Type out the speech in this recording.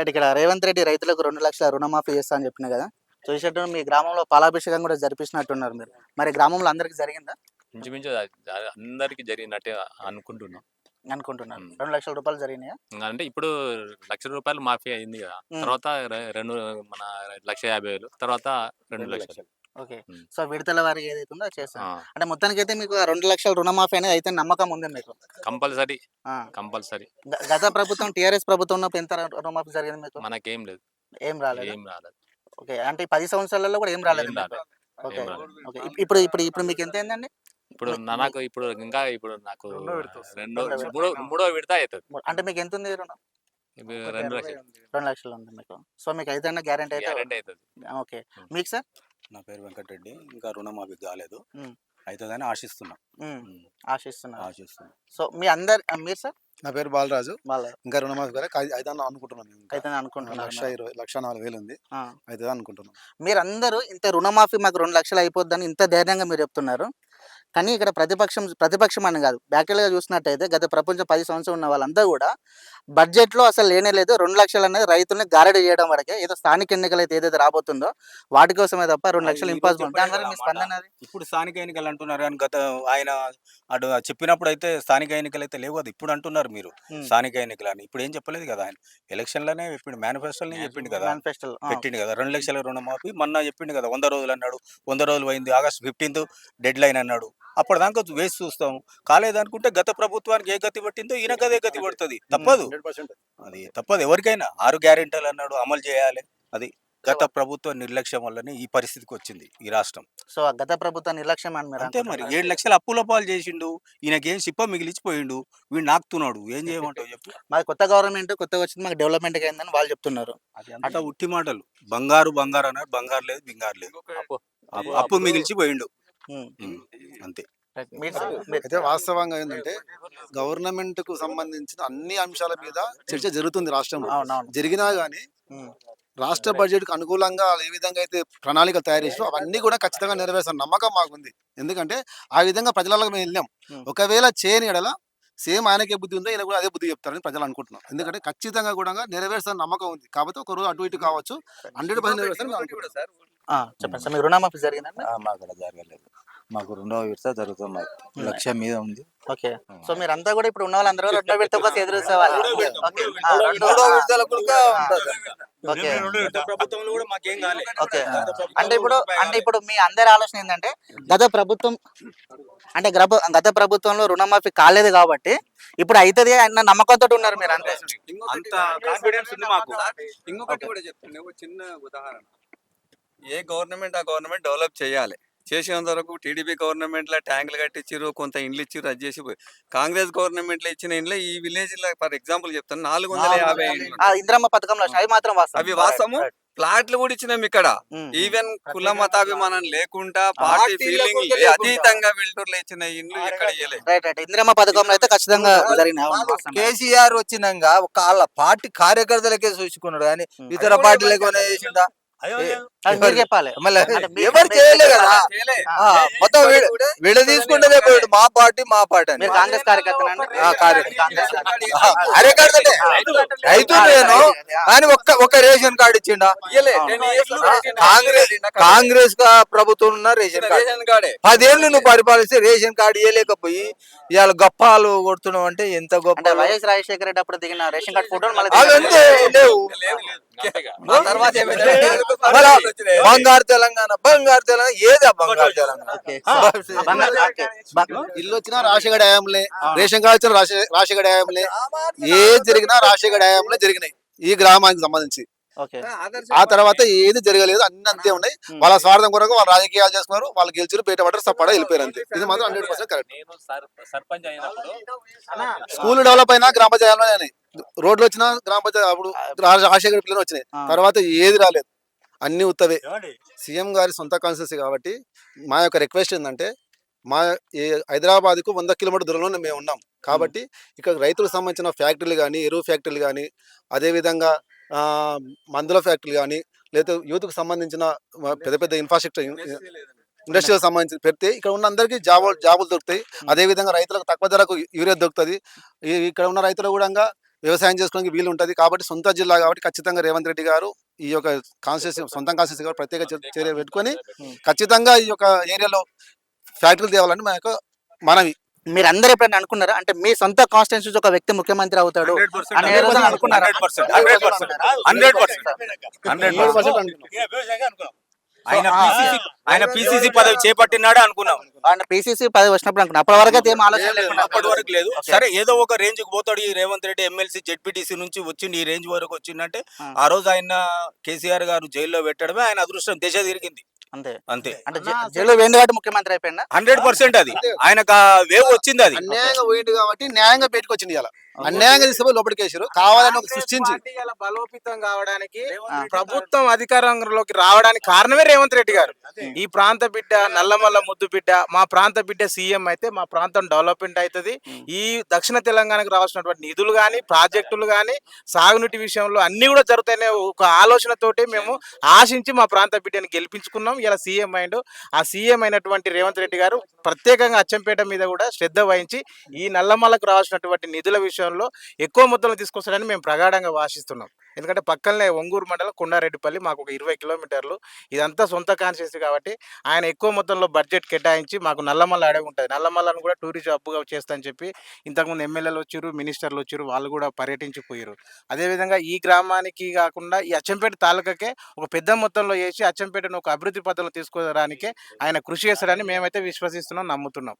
అంటే ఇక్కడ రేవంత్ రెడ్డి రైతులకు రెండు లక్షల రుణమాఫీ చేస్తా అని చెప్పిన కదా. చూసేట్టు మీ గ్రామంలో పాలాభిషేకం కూడా జరిపించినట్టున్నారు మీరు. మరి గ్రామంలో అందరికి జరిగిందా? ఇంచుమించు అందరికీ జరిగినట్టే అనుకుంటున్నాం. అనుకుంటున్నాను. రెండు లక్షల రూపాయలు జరిగినాయా? అంటే ఇప్పుడు లక్ష రూపాయలు మాఫీ అయింది కదా. తర్వాత రెండు మన లక్ష యాభై వేలు తర్వాత రెండు లక్షలు. ఓకే. సో విడతల వారికి ఏదైతే ఉందో ఆ, అంటే మొత్తానికి అయితే మీకు ఆ రెండు లక్షల రుణమాఫీ అనేది అయితే నమ్మకం ఉంది మీకు. కంపల్సరీ. ఆ. కంపల్సరీ. గత ప్రభుత్వం టిఆర్ఎస్ ప్రభుత్వం ఉన్నప్పుడు ఎంత రుణమాఫీ జరిగింది మీకు? మనకేం లేదు. ఏం రాలేదు? ఏం రాలేదు. ఓకే. అంటే ఈ పది సంవత్సరాలలో కూడా ఏం రాలేదు ఓకే. ఓకే. ఇప్- ఇప్పుడు ఇప్పుడు ఇప్పుడు మీకు ఎంత అయిందండి? ఇప్పుడు నాకు ఇప్పుడు ఇంకా ఇప్పుడు నాకు రెండో. మూడో మూడో విడత అవుతుంది. అంటే మీకు ఎంత ఉంది రుణం? ఇవి రెండు లక్షలు. రెండు లక్షలు ఉంది మీకు. సో మీకు అయితే గ్యారంటీ అయితే ఓకే. మీకు సార్? నా పేరు వెంకటరెడ్డి. ఇంకా రుణమాఫీ కాలేదు. అవుతుందని ఆశిస్తున్నా. ఆశిస్తున్నారు. ఆశిస్తున్నా. సో మీ అందరు మీరు సార్? నా పేరు బాలరాజు. ఇంకా రుణమాఫీ గారు అయితే అనుకుంటున్నాను ఇంకా. అయితే అనుకుంటున్నారు. లక్ష ఇరవై లక్ష నాలుగు వేలు ఉంది. అయితే అనుకుంటున్నాను. మీరందరూ ఇంత రుణమాఫీ మాకు రెండు లక్షలు అయిపోద్దని ఇంత ధైర్యంగా మీరు చెప్తున్నారు. కానీ ఇక్కడ ప్రతిపక్షం ప్రతిపక్షం అని కాదు. బ్యాక్టీరియల్గా చూసినట్టయితే గత ప్రపంచం పది సంవత్సరం ఉన్న వాళ్ళంతా కూడా బడ్జెట్లో అసలు లేనే లేదు. రెండు లక్షలు అనేది రైతుల్ని గారడి చేయడం వరకే ఏదో స్థానిక ఎన్నికలు అయితే ఏదైతే రాబోతుందో వాటి కోసమే తప్ప రెండు లక్షలు ఇంపాసిబుల్ దాని కదా స్పందన ఇప్పుడు స్థానిక ఎన్నికలు అంటున్నారు కానీ గత ఆయన అటు చెప్పినప్పుడు అయితే స్థానిక ఎన్నికలు అయితే లేవు అది ఇప్పుడు అంటున్నారు మీరు. స్థానిక ఎన్నికలు అని. ఇప్పుడు ఏం చెప్పలేదు కదా ఆయన. ఎలక్షన్లోనే చెప్పిండు మేనిఫెస్టోలోనే చెప్పిండు కదా. మేనిఫెస్టోలో పెట్టిండు కదా. రెండు లక్షల రుణమాఫీ మొన్న చెప్పిండు కదా వంద రోజులు అన్నాడు. వంద రోజులు అయింది ఆగస్ట్ ఫిఫ్టీన్త్ డెడ్ లైన్ అన్నాడు. అప్పటిదాకా వేసి చూస్తాం కాలేదనుకుంటే గత ప్రభుత్వానికి ఏ గతి పట్టిందో ఈయన గదే గతి పడుతుంది. తప్పదు. అది తప్పదు. ఎవరికైనా ఆరు గ్యారెంటీలు అన్నాడు అమలు చేయాలి. అది గత ప్రభుత్వ నిర్లక్ష్యం వల్లనే ఈ పరిస్థితికి వచ్చింది ఈ రాష్ట్రం. సో ఆ గత ప్రభుత్వ నిర్లక్ష్యం అని మీరు అంతే మరి? ఏడు లక్షల అప్పుల పాలు చేసిండు. ఈయనకేం సిప్ప మిగిలిచిపోయిండు. వీడు నాకుతున్నాడు. ఏం చేయమంటావు చెప్పు. మాది కొత్త గవర్నమెంట్ కొత్తగా వచ్చింది. మాకు డెవలప్మెంట్ అయిందని వాళ్ళు చెప్తున్నారు. అట్లా ఉట్టి మాటలు. బంగారు బంగారు అన్నారు. బంగారు లేదు బంగారు లేదు. అప్పు మిగిల్చిపోయిండు. అంతే. అయితే వాస్తవంగా ఏంటంటే గవర్నమెంట్కు సంబంధించిన అన్ని అంశాల మీద చర్చ జరుగుతుంది రాష్ట్రంలో. జరిగినా గానీ. రాష్ట్ర బడ్జెట్కు అనుకూలంగా ఏ విధంగా అయితే ప్రణాళికలు తయారు చేసినా అవన్నీ కూడా ఖచ్చితంగా నెరవేర్చిన నమ్మకం మాకుంది. ఎందుకంటే ఆ విధంగా ప్రజలకు మేము వెళ్ళాం. ఒకవేళ చేయని ఎడల సేమ్ ఆయనకే బుద్ధి ఉందో ఈయన కూడా అదే బుద్ధి చెప్తారని ప్రజలు అనుకుంటున్నాం ఎందుకంటే ఖచ్చితంగా కూడా నెరవేర్చిన నమ్మకం ఉంది. కాబట్టి ఒక రోజు అటు ఇటు కావచ్చు. Hundred percent. ఆ, చెప్పండి. సార్ మీకు రుణమాఫీ జరిగిందండి? ఆ, మాకు జరగలేదు. మాకు రెండో విడత జరుగుతుంది మాకు. లక్ష మీద ఉంది. ఓకే. సో మీరంతా కూడా ఇప్పుడు ఉన్న వాళ్ళందరూ రెండో విడత కోసం ఎదురు చూసేవాళ్ళు ఓకే. ఆ, రెండో- కూడా ప్రభుత్వంలో కూడా మాకేం అంటే ఇప్పుడు అంటే ఇప్పుడు మీ అందరి ఆలోచన ఏంటంటే గత ప్రభుత్వం అంటే గ్రబ- గత ప్రభుత్వంలో రుణమాఫీ కాలేదు కాబట్టి ఇప్పుడు అవుతుంది అన్న నమ్మకంతో ఉన్నారు మీరు అంతే. అంత కాన్ఫిడెన్స్ ఉంది మాకు. ఇంకొకటి కూడా చెప్తాను ఒక చిన్న ఉదాహరణ. ఏ గవర్నమెంట్ ఆ గవర్నమెంట్ డెవలప్ చేయాలి. చేసేంత వరకు టీడీపీ గవర్నమెంట్లో ట్యాంకులు కట్టించారు కొంత ఇండ్లు ఇచ్చారు అది చేసి. కాంగ్రెస్ గవర్నమెంట్లో ఇచ్చిన ఇండ్లు ఈ విలేజ్లో ఫర్ ఎగ్జాంపుల్ చెప్తాను నాలుగు వందల యాభై ఇంద్రమ్మ పథకంలో అవి మాత్రం. అవి వాస్తవము. ప్లాట్లు కూడా ఇచ్చినాం ఇక్కడ. ఈవెన్ కుల మతాభిమానం లేకుండా పార్టీ ఫీలింగ్ అతీతంగా వెల్టూర్లో ఇచ్చిన ఇండ్లు రైట్ ఇందిరమ్మ పథకంలో అయితే ఖచ్చితంగా. కేసీఆర్ వచ్చినాక ఒక వాళ్ళ పార్టీ కార్యకర్తలకే చూసుకున్నాడు. కానీ. ఇతర పార్టీలకు అది మీరు చెప్పాలి. మళ్ళీ ఎవరు చేయలే కదా? మొత్తం వీడ వీడ తీసుకుంటే పోయాడు. మా పార్టీ మా పార్టీ అని. మీరు కాంగ్రెస్ కార్యకర్త. కార్యకర్తనే రైతు నేను కానీ ఒక్క ఒక రేషన్ కార్డు ఇచ్చిండా. కాంగ్రెస్ కాంగ్రెస్గా ప్రభుత్వం ఉన్న రేషన్ కార్డు. పదేళ్ళు నువ్వు పరిపాలిస్తే రేషన్ కార్డు ఇవ్వలేకపోయి ఇవాళ గప్పాలు కొడుతున్నావు అంటే ఎంత గొప్ప వైఎస్ రాజశేఖర రెడ్డి అప్పుడు దిగిన రేషన్ కార్డు లేవు. లేదు. ఆ తర్వాత బంగారు తెలంగాణ బంగారు తెలంగాణ ఏదా బంగారు తెలంగాణ? ఇల్లు వచ్చినా రాజశేఖర హయాంలే రేషన్ కార్డు వచ్చిన రాజశే- రాజశేఖర హయాంలే ఏది జరిగినా రాజశేఖర హయాంలో జరిగినాయి. ఈ గ్రామానికి సంబంధించి. ఓకే. ఆ తర్వాత ఏది జరగలేదు అన్ని అంతే ఉన్నాయి. వాళ్ళ స్వార్థం కొరకు వాళ్ళు రాజకీయాలు చేస్తున్నారు వాళ్ళు గెలిచారు బయట పడ్డారు సప్పడ వెళ్ళిపోయారు అంతే. ఇది మాత్రం hundred percent correct. School develop అయినా గ్రామ పంచాయతీలోనే రోడ్లు వచ్చినా గ్రామ పంచాయతీ అప్పుడు రాజ- రాజశేఖర పిల్లలు వచ్చినాయి. తర్వాత ఏది రాలేదు. అన్ని ఉత్తవే సీఎం గారి సొంత కాన్స్టిట్యూన్సీ కాబట్టి మా యొక్క రిక్వెస్ట్ ఏంటంటే మా ఈ హైదరాబాద్కు వంద కిలోమీటర్ దూరంలో మేము ఉన్నాం. కాబట్టి ఇక్కడ రైతులకు సంబంధించిన ఫ్యాక్టరీలు కానీ ఎరువు ఫ్యాక్టరీలు కానీ అదేవిధంగా మందుల ఫ్యాక్టరీలు కానీ లేదా యూత్కు సంబంధించిన పెద్ద పెద్ద ఇన్ఫ్రాస్ట్రక్చర్ ఇండస్ట్రీకి సంబంధించి పెడితే ఇక్కడ ఉన్న అందరికీ జాబులు జాబులు దొరుకుతాయి. అదేవిధంగా రైతులకు తక్కువ ధరకు యూరియా దొరుకుతుంది. ఇక్కడ ఉన్న రైతులు కూడా వ్యవసాయం చేసుకోవడానికి వీలు ఉంటుంది కాబట్టి సొంత జిల్లా కాబట్టి ఖచ్చితంగా రేవంత్ రెడ్డి గారు ఈ యొక్క కాన్స్టిట్యూన్సీ సొంత కాన్స్టిట్యూన్సీ గారు ప్రత్యేక చర్య- పెట్టుకొని ఖచ్చితంగా ఈ యొక్క ఏరియాలో ఫ్యాక్టరీలు తేవాలని మా యొక్క మనవి. మీరు అందరు ఎప్పుడైనా అనుకున్నారా? అంటే మీ సొంత కాన్స్టిట్యూన్సీ ఒక వ్యక్తి ముఖ్యమంత్రి అవుతాడు అనుకున్నారా? ఆయన పిసిసి ఆయన పిసిసి పదవి చేపట్టినాడు అనుకున్నాం. ఆయన పిసిసి పదవి వచ్చినప్పుడు అనుకున్నా. అప్పటి వరకు అయితే ఏం ఆలోచన లేకుండా అప్పటి వరకు లేదు. సరే ఏదో ఒక రేంజ్కి పోతాడు ఈ రేవంత్ రెడ్డి ఎమ్మెల్సీ జెడ్పీటీసీ నుంచి వచ్చింది ఈ రేంజ్ వరకు వచ్చిందంటే ఆ. ఆ రోజు ఆయన కేసీఆర్ గారు జైల్లో పెట్టడమే ఆయన అదృష్టం. దిశ తిరిగింది. అంతే. అంతే. అంటే జైలు వేండి కాబట్టి ముఖ్యమంత్రి అయిపోయిందా? హండ్రెడ్ పర్సెంట్ అది. ఆయనకు వేవ్ వచ్చింది అది. అన్యాయంగా పోయింది కాబట్టి న్యాయంగా బయటకు వచ్చింది ఇలా అన్యాయంగా తీసుకుపోయి లోపలికి వేసారు. కావాలని ఒక సృష్టించి. బలోపేతం కావడానికి ప్రభుత్వం అధికారంలోకి రావడానికి కారణమే రేవంత్ రెడ్డి గారు. ఈ ప్రాంత బిడ్డ నల్లమల్ల ముద్దు బిడ్డ మా ప్రాంత బిడ్డ సీఎం అయితే మా ప్రాంతం డెవలప్మెంట్ అవుతుంది. ఈ దక్షిణ తెలంగాణకు రావాల్సినటువంటి నిధులు కానీ ప్రాజెక్టులు కానీ సాగునీటి విషయంలో అన్ని కూడా జరుగుతాయనే ఒక ఆలోచనతోటి మేము ఆశించి మా ప్రాంత బిడ్డని గెలిపించుకున్నాం. ఇలా సీఎం అయిండు ఆ సీఎం అయినటువంటి రేవంత్ రెడ్డి గారు ప్రత్యేకంగా అచ్చంపేట మీద కూడా శ్రద్ధ వహించి ఈ నల్లమల్లకు రావాల్సినటువంటి నిధుల విషయంలో ఎక్కువ మొత్తంలో తీసుకొస్తాడని మేము ప్రగాఢంగా ఆశిస్తున్నాం. ఎందుకంటే పక్కనే ఒంగూరు మండలం కొండారెడ్డిపల్లి మాకు ఒక ఇరవై కిలోమీటర్లు. ఇదంతా సొంత కాన్షియస్ కాబట్టి ఆయన ఎక్కువ మొత్తంలో బడ్జెట్ కేటాయించి మాకు నల్లమల్ల అడవి ఉంటుంది నల్లమల్లను కూడా టూరిజం హబ్గా చేస్తానని చెప్పి ఇంతకుముందు ఎమ్మెల్యేలు వచ్చారు మినిస్టర్లు వచ్చారు వాళ్ళు కూడా పర్యటించిపోయారు అదేవిధంగా ఈ గ్రామానికి కాకుండా ఈ అచ్చంపేట తాలూకాకే ఒక పెద్ద మొత్తంలో చేసి అచ్చంపేటను ఒక అభివృద్ధి పథంలో తీసుకురానికే ఆయన కృషి చేస్తాడని మేమైతే విశ్వసిస్తున్నాం నమ్ముతున్నాం.